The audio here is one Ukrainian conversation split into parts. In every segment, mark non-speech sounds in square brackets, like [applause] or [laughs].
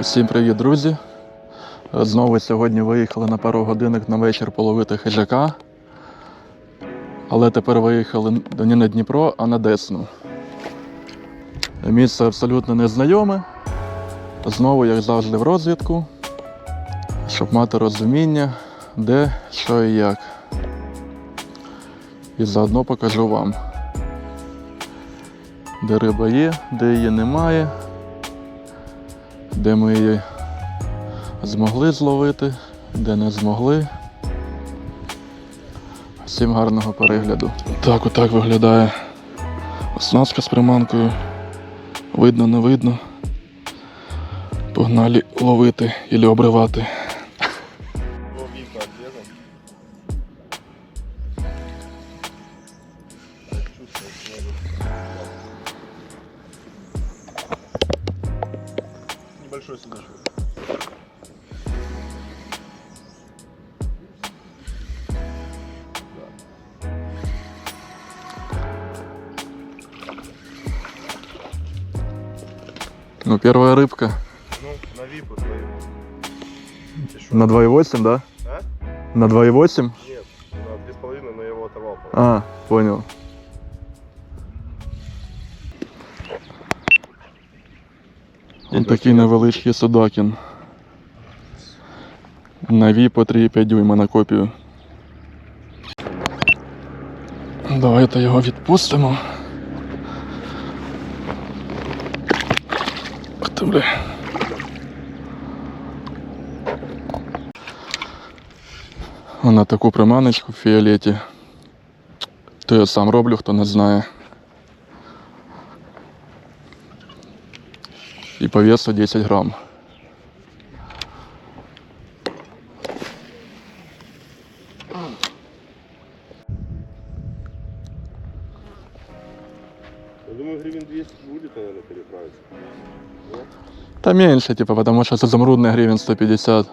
Всім привіт, друзі! Знову сьогодні виїхали на пару годинок на вечір половити хижака. Але тепер виїхали не на Дніпро, а на Десну. Місце абсолютно незнайоме. Знову, як завжди, в розвідку, щоб мати розуміння, де, що і як. І заодно покажу вам, де риба є, де її немає де ми її змогли зловити, де не змогли. Всім гарного перегляду. Так, отак виглядає оснастка з приманкою. Видно, не видно. Погнали ловити і обривати. Первая рыбка. Ну, на випу твою. На 2,8, да? А? На 2,8? Нет, на 2,5, но я его оторвал. А, понял. Ось такий невеличкий судакін. На по 3,5 дюйма на копію. Давайте його відпустимо. Ах бля. А На таку приманочку в фіолеті. То я сам роблю, хто не знає. І по весу 10 грам. Я думаю, гривен 200 будет, наверное, переправиться. Та меньше, типа, потому что изумрудный гривен 150.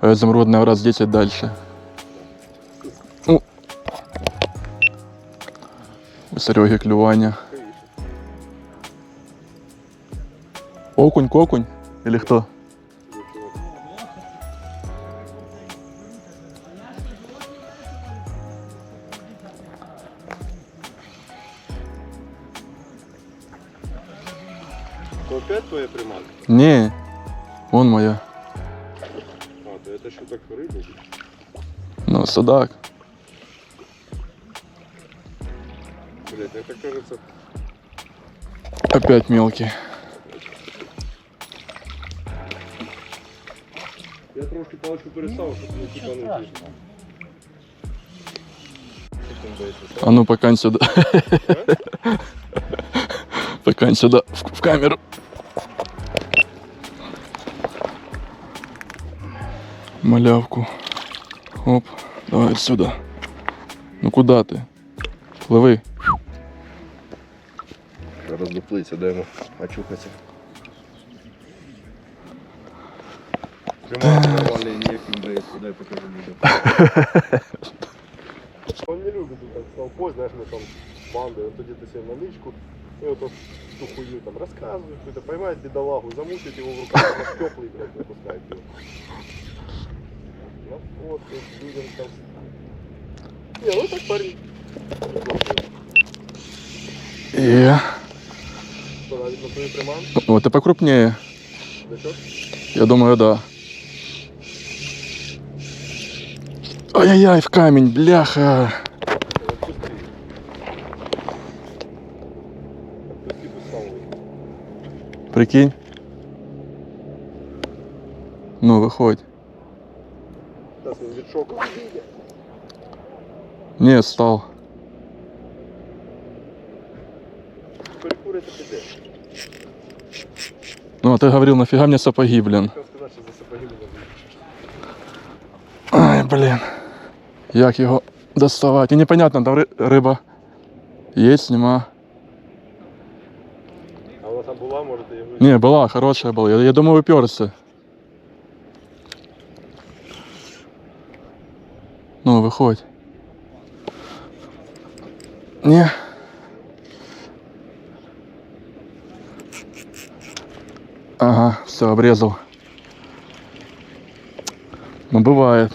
А изумрудная в раз 10 дальше. Ну. У Сереги клювання. Окунь, кокунь? Или кто? Судак. Блять, это кажется... Опять мелкий. Я трошки палочку перестал, чтобы не типануть. А ну покань сюда. [laughs] Покань сюда, в, в камеру. Малявку. Оп, давай сюда. Ну куда ты? Пливи. Роздуплиться, дай ему очухаться. Приманка нормальная, не финбейс, дай покажу видео. Он не любит так толпой, знаешь, мы там бандой, вот где-то себе на нычку, и вот он ту хуйню там рассказывает, какой-то поймает бедолагу, замутит его в руках, на теплый, блядь, выпускает его. Ну вот, то есть людям там... Не, ну так парень. неплохой. И... Что, навіть на твою приманку? Вот и покрупнее. Дачок? Я думаю, да. Ай-яй-яй, в камень, бляха. Отпусти. Отпусти, пусть сам выйдет. Прикинь. Ну, виходь. Сейчас он ветшок увидит. Не, стал. Перекур это піде. Ну, а ты говорил, нафига мне сапоги, блин. Хотел сказать, що за сапоги не надо. Ай, блін. Як його доставати? І непонятно, там ри- риба. Є, нема. А вона там була, може, ти її Не, була, хороша була. Я, я думаю, уперся. Ну, виходь. Ні. Ага, все, обрезал. Ну, бывает.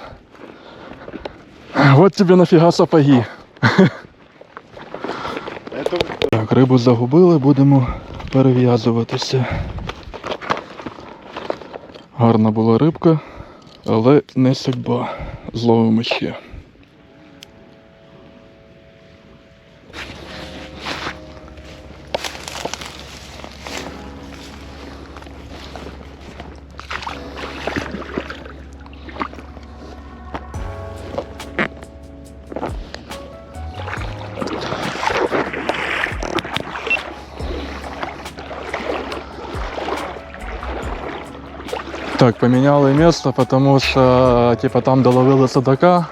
Вот тебе нафіга сапоги. Так, рибу загубили, будемо перев'язуватися. Гарна була рибка, але не судьба. Зловимо ще. Так, поменяли місце, тому що типу, там, де ловили судака,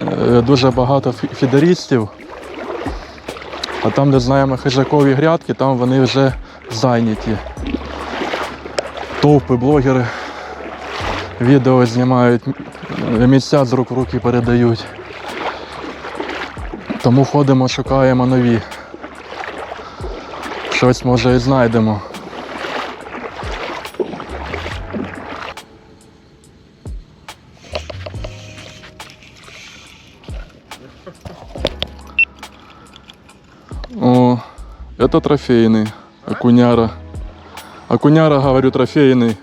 е, дуже багато фі- фідерістів. А там, де знаємо хижакові грядки, там вони вже зайняті. Товпи, блогери відео знімають, місця з рук в руки передають. Тому ходимо, шукаємо нові. Щось може і знайдемо. это трофейный. Окуняра. Окуняра, говорю, трофейный.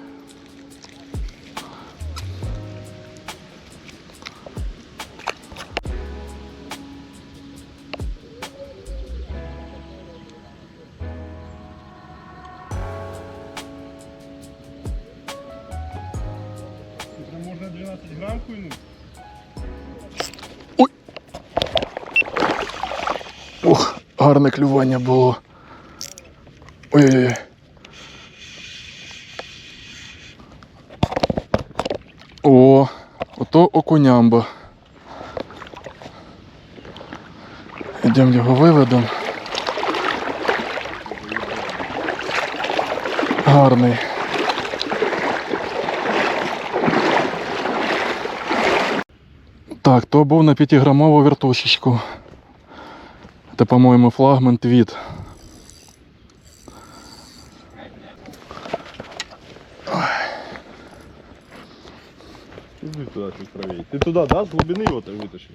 Ото окунямба. Йдемо його виведемо. Гарний. Так, то був на 5-грамову вертушечку. Це, по-моєму, флагман твіт. Иди туда чуть правее. Ты туда, да, с глубины его так вытащил?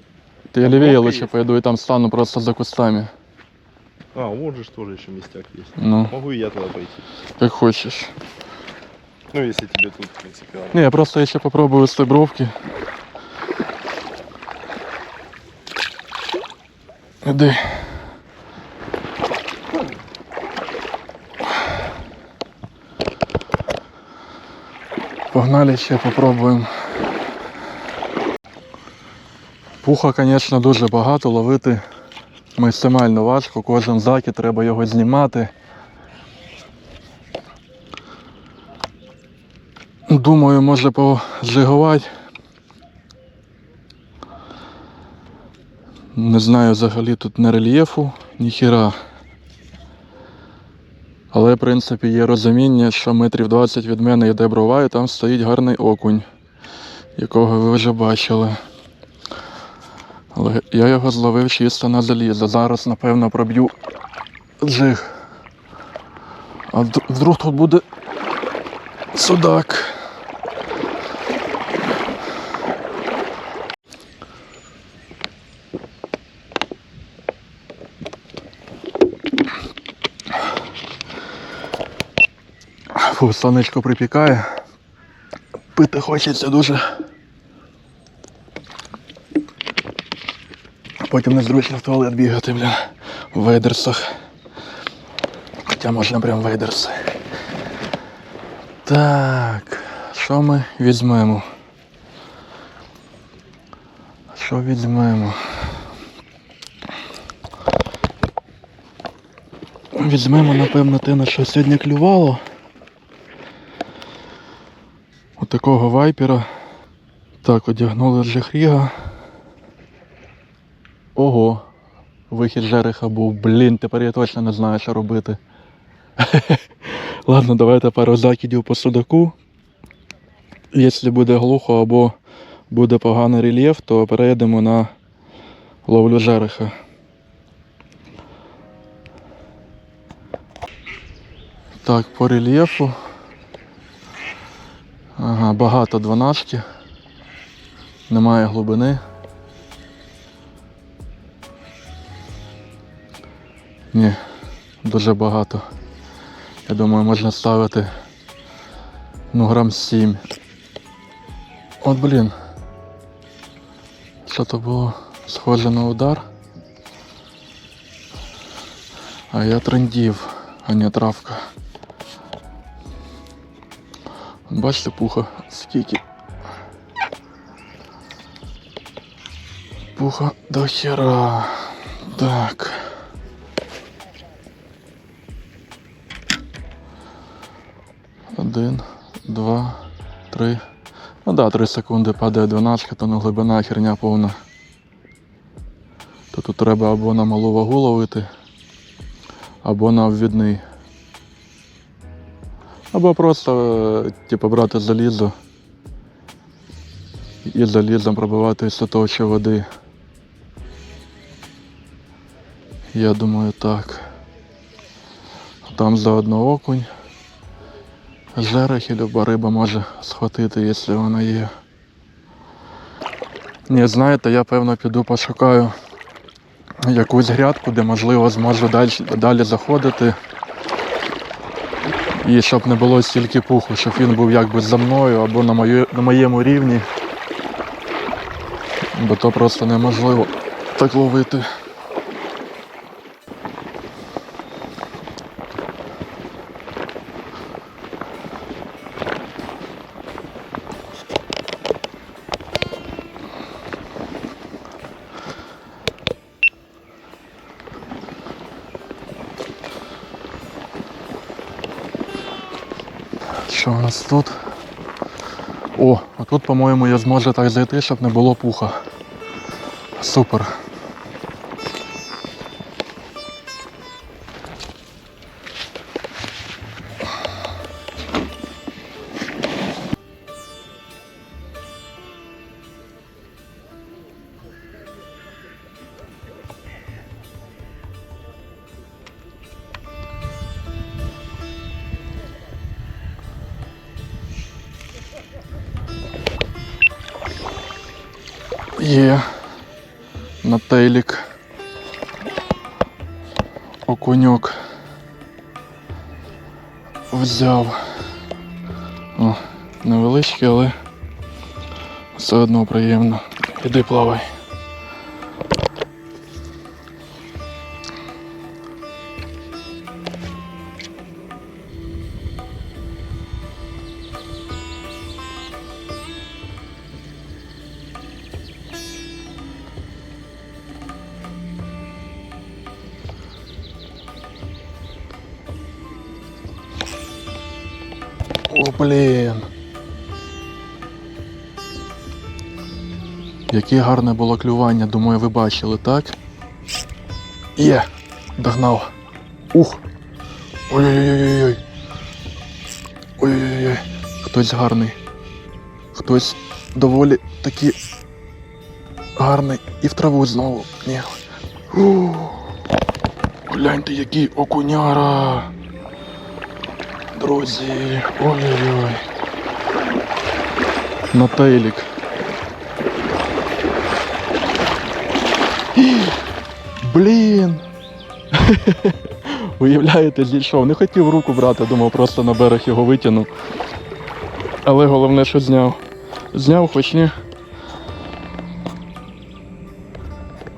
Та я лівее Кнопка лучше есть? пойду і там стану просто за кустами. А, вот же тоже еще местяк есть. Ну, Могу и я туда пойти. як хочеш. Ну, если тебе тут принципиально. Не, я просто ще попробую з бровки. Іди. Погнали ще попробуємо. Пуха, звісно, дуже багато, ловити максимально важко, кожен закид треба його знімати. Думаю, може пожигувати. Не знаю взагалі тут не рельєфу, ніхіра. Але, в принципі, є розуміння, що метрів 20 від мене йде брова, і там стоїть гарний окунь, якого ви вже бачили. Але я його зловив чисто на залізо. Зараз, напевно, проб'ю джиг. А вдруг тут буде судак. Фу, сонечко припікає. Пити хочеться дуже. Потім незручно в туалет бігати, бля, в вейдерсах. Хоча можна прям вейдерси. Так, що ми візьмемо? Що візьмемо? Візьмемо, напевно, те, на що сьогодні клювало. От такого вайпера. Так, одягнули джехріга. Ого, вихід жереха був. Блін, тепер я точно не знаю, що робити. [laughs] Ладно, давайте пару закидів по судаку. Якщо буде глухо або буде поганий рельєф, то перейдемо на ловлю жереха. Так, по рельєфу А, багато дванадцяти. Немає глибини. Ні, дуже багато. Я думаю, можна ставити ну грам 7. От блін. Що то було схоже на удар. А я трендів, а не травка. Бачите, пуха, скільки. Пуха до хера. Так. Один, два, три. Ну да, три секунди падає 12, то ну глибина херня повна. То тут треба або на малу вагу ловити, або на обвідний. Або просто е, типу, брати залізо і залізом пробивати сотовчі води. Я думаю так. Там заодно окунь. Жерех і люба риба може схватити, якщо вона є. Ні, знаєте, я певно піду пошукаю якусь грядку, де можливо зможу далі, далі заходити. І щоб не було стільки пуху, щоб він був якби за мною або на, мою, на моєму рівні. Бо то просто неможливо так ловити. Що у нас тут? О, а тут, по-моєму, я зможу так зайти, щоб не було пуха. Супер. Окуньок. Взяв. О, невеличкий, але все одно приємно. Іди плавай. Яке гарне було клювання, думаю, ви бачили, так? Є, догнав. Ух. Ой-ой-ой-ой. Ой-ой-ой. Хтось гарний. Хтось доволі таки гарний. І в траву знову. Ні. Гляньте, який окуняра. Друзі, ой-ой-ой. На тейлік. Блін. [laughs] Уявляєте, зійшов. Не хотів руку брати, думав, просто на берег його витягнув. Але головне, що зняв. Зняв, хоч ні.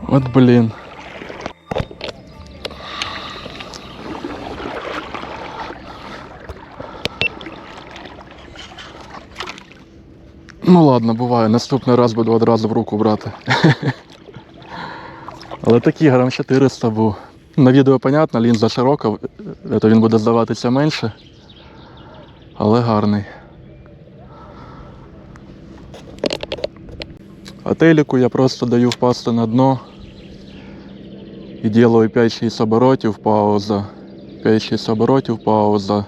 От блін. Ну ладно, буває, наступний раз буду одразу в руку брати. [laughs] Але такий грам 400 був. На відео понятно, лінза широка, то він буде здаватися менше. Але гарний. А теліку я просто даю впасти на дно і ділаю 5-6 оборотів, пауза. 5-6 оборотів, пауза.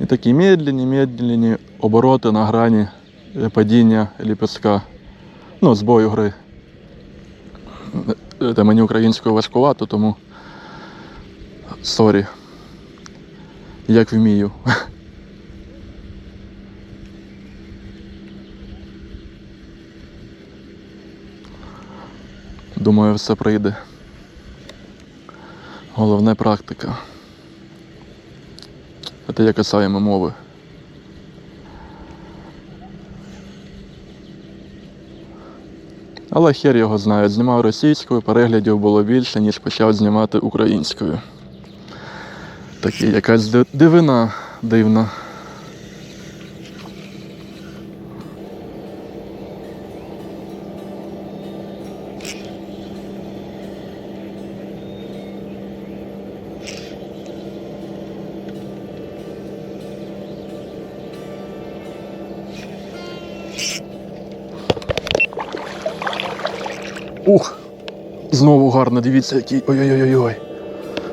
І такі медленні, медленні обороти на грані е, падіння ліпестка. Ну, з бою гри. Це мені українською важкувато, тому сорі. Як вмію. Думаю, все прийде. Головне практика. Це я касаємо мови. Але хер його знає, знімав російською, переглядів було більше, ніж почав знімати українською. Такі якась ди- дивина дивна. Знову гарно, дивіться, який. Ой-ой-ой-ой.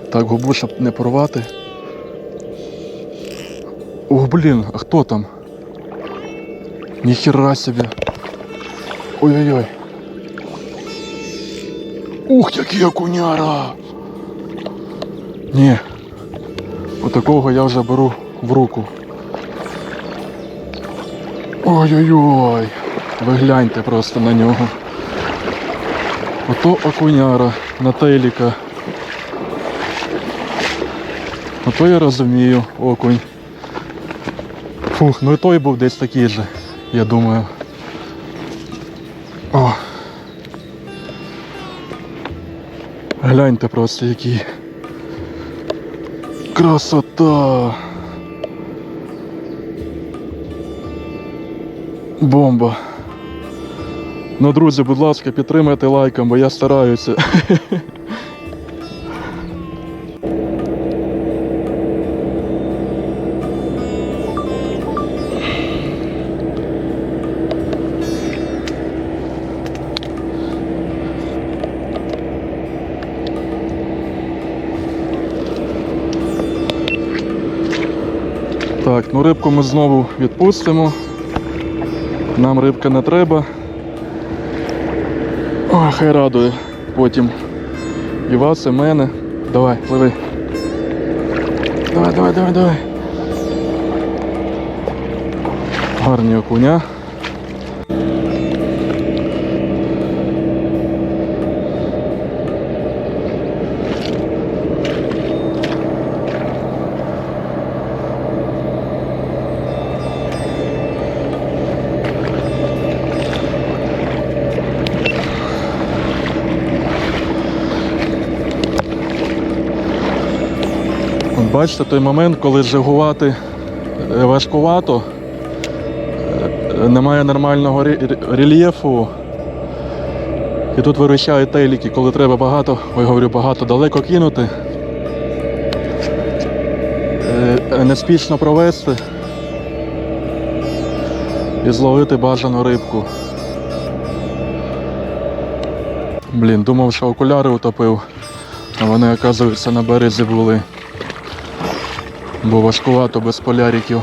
Так, губу, щоб не порвати. Ух, блін, а хто там? Ніхера собі. Ой-ой-ой. Ух, який окуняра! Ні. Отакого я вже беру в руку. Ой-ой-ой. Ви гляньте просто на нього. Ото окуняра на теліка. Ото я розумію, окунь. Фух, ну і той був десь такий же, я думаю. О. Гляньте просто який. Красота. Бомба. Ну, друзі, будь ласка, підтримайте лайком, бо я стараюся. Так, ну рибку ми знову відпустимо. Нам рибка не треба. Ой, хай радує потім. І вас, і мене. Давай, пливи. Давай, давай, давай, давай. Гарні окуня. Бачите той момент, коли жигувати е, важкувато, е, немає нормального ре- ре- рельєфу. І тут виручають тейліки, коли треба багато, ой, говорю, багато далеко кинути. е, Неспішно провести і зловити бажану рибку. Блін, думав, що окуляри утопив, а вони, оказується, на березі були. Бо важкувато без поляриків.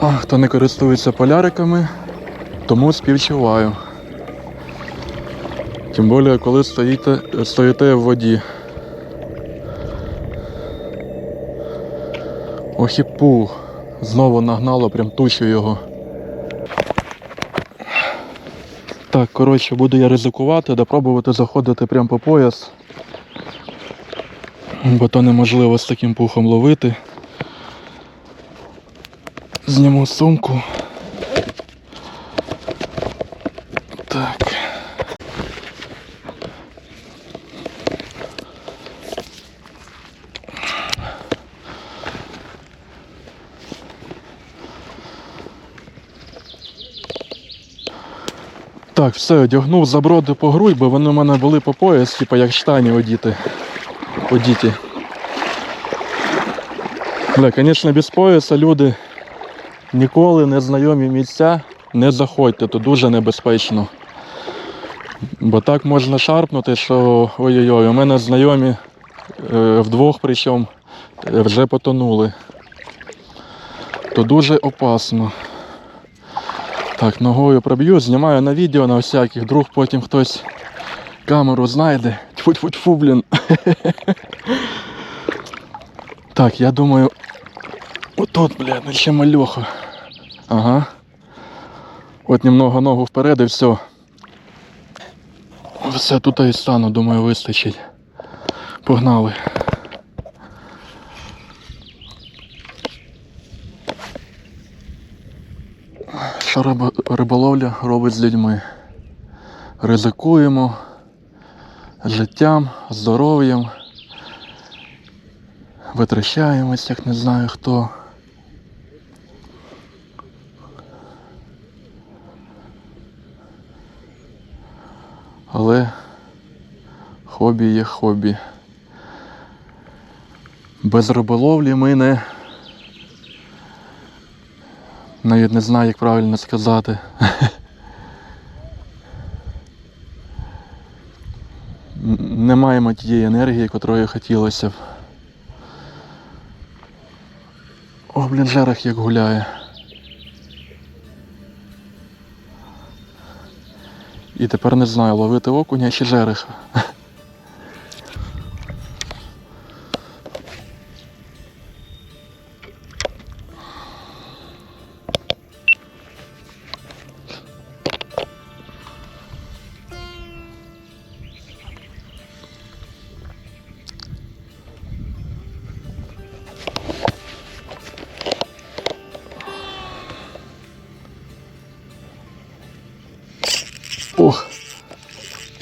А, хто не користується поляриками, тому співчуваю. Тим більше, коли стоїте, стоїте в воді. Ох і пух. Знову нагнало прям тучу його. Так, коротше, буду я ризикувати, допробувати заходити прямо по пояс. Бо то неможливо з таким пухом ловити. Зніму сумку. Так, все, одягнув заброди по грудь, бо вони в мене були по пояс, типу як штані одіти. Одіті. Бля, звісно, без пояса люди ніколи не знайомі місця не заходьте, то дуже небезпечно. Бо так можна шарпнути, що ой-ой-ой, у мене знайомі е, вдвох причому е, вже потонули. То дуже опасно. Так, ногою проб'ю, знімаю на відео на всяких, вдруг потім хтось камеру знайде. Тьфу-тьфу-тьфу, блін. [laughs] Так, я думаю. Отут, блядь, ну ще мальоха. Ага. От немного ногу вперед і все. Все тут і стану, думаю, вистачить. Погнали. Що рибо- риболовля робить з людьми? Ризикуємо життям, здоров'ям, витрачаємось, як не знаю хто. Але хобі є хобі. Без риболовлі ми не. Навіть не знаю, як правильно сказати. Не маємо тієї енергії, котрої хотілося б. О, блін, жерех як гуляє. І тепер не знаю, ловити окуня чи жереха.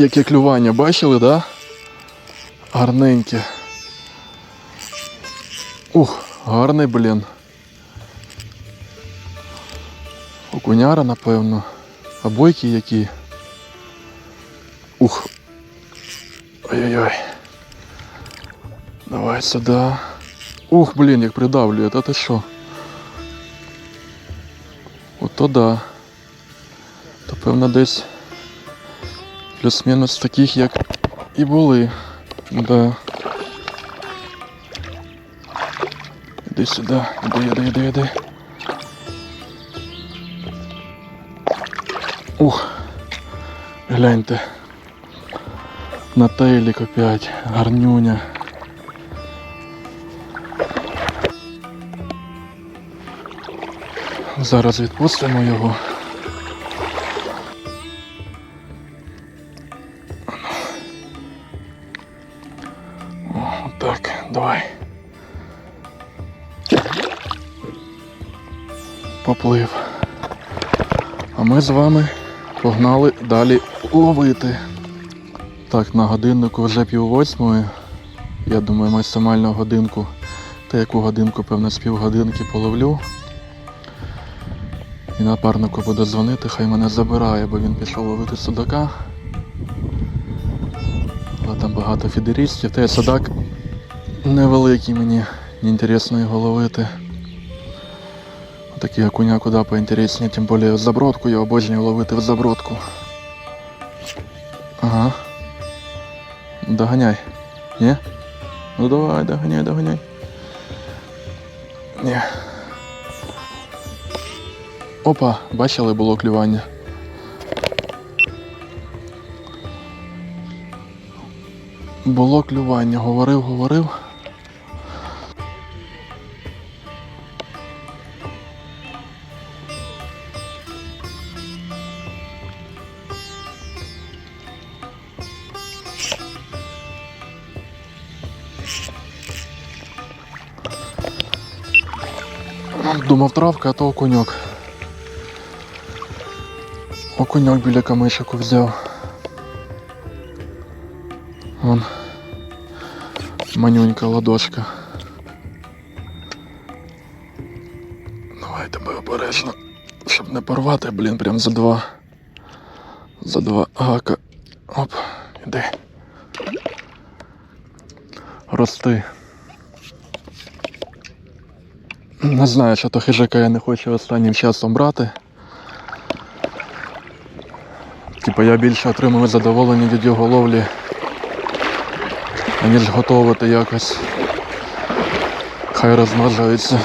Яке клювання, бачили, да? Гарненьке. Ух, гарний, блін. Окуняра, напевно. А які. Ух. Ой-ой-ой. Давай сюди. Ух, блін, як придавлює, та ти що? Ото да. То певно десь плюс-мінус таких, як і були. Да. Іди сюди, іди, іди, іди, іди. Ух, гляньте. На тейлік опять, гарнюня. Зараз відпустимо його. Давай. Поплив. А ми з вами погнали далі ловити. Так, на годиннику вже пів восьмої. Я думаю, максимально годинку. Та яку годинку, певно, з півгодинки половлю. І напарнику буду дзвонити, хай мене забирає, бо він пішов ловити судака. Але там багато фідерістів, та й судак невеликий мені, інтересно його ловити. Такий окуня куди поінтересніше, тим більше в забродку, я обожнюю ловити в забродку. Ага. Доганяй. Ні? Ну давай, доганяй, доганяй. Ні. Опа, бачили, було клювання. Було клювання, говорив, говорив. Думав травка, а то окуньок. Окуньок біля камишику взяв. Вон. Манюнька ладошка. Давай тебе обережно. Щоб не порвати, блін, прям за два. За два гака. Оп, іди. Рости. Не знаю, що то хижака я не хочу останнім часом брати. Типа я більше отримую задоволення від його ловлі, аніж готувати якось. Хай розмножується.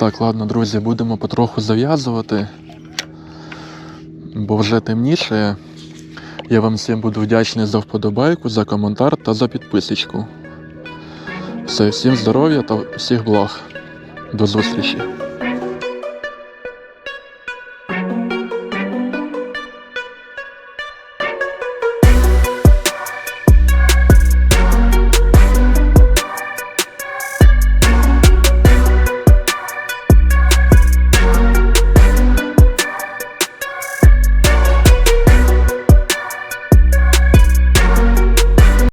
Так, ладно, друзі, будемо потроху зав'язувати, бо вже темніше. Я вам всім буду вдячний за вподобайку, за коментар та за підписочку. Все, всім здоров'я та всіх благ. До зустрічі!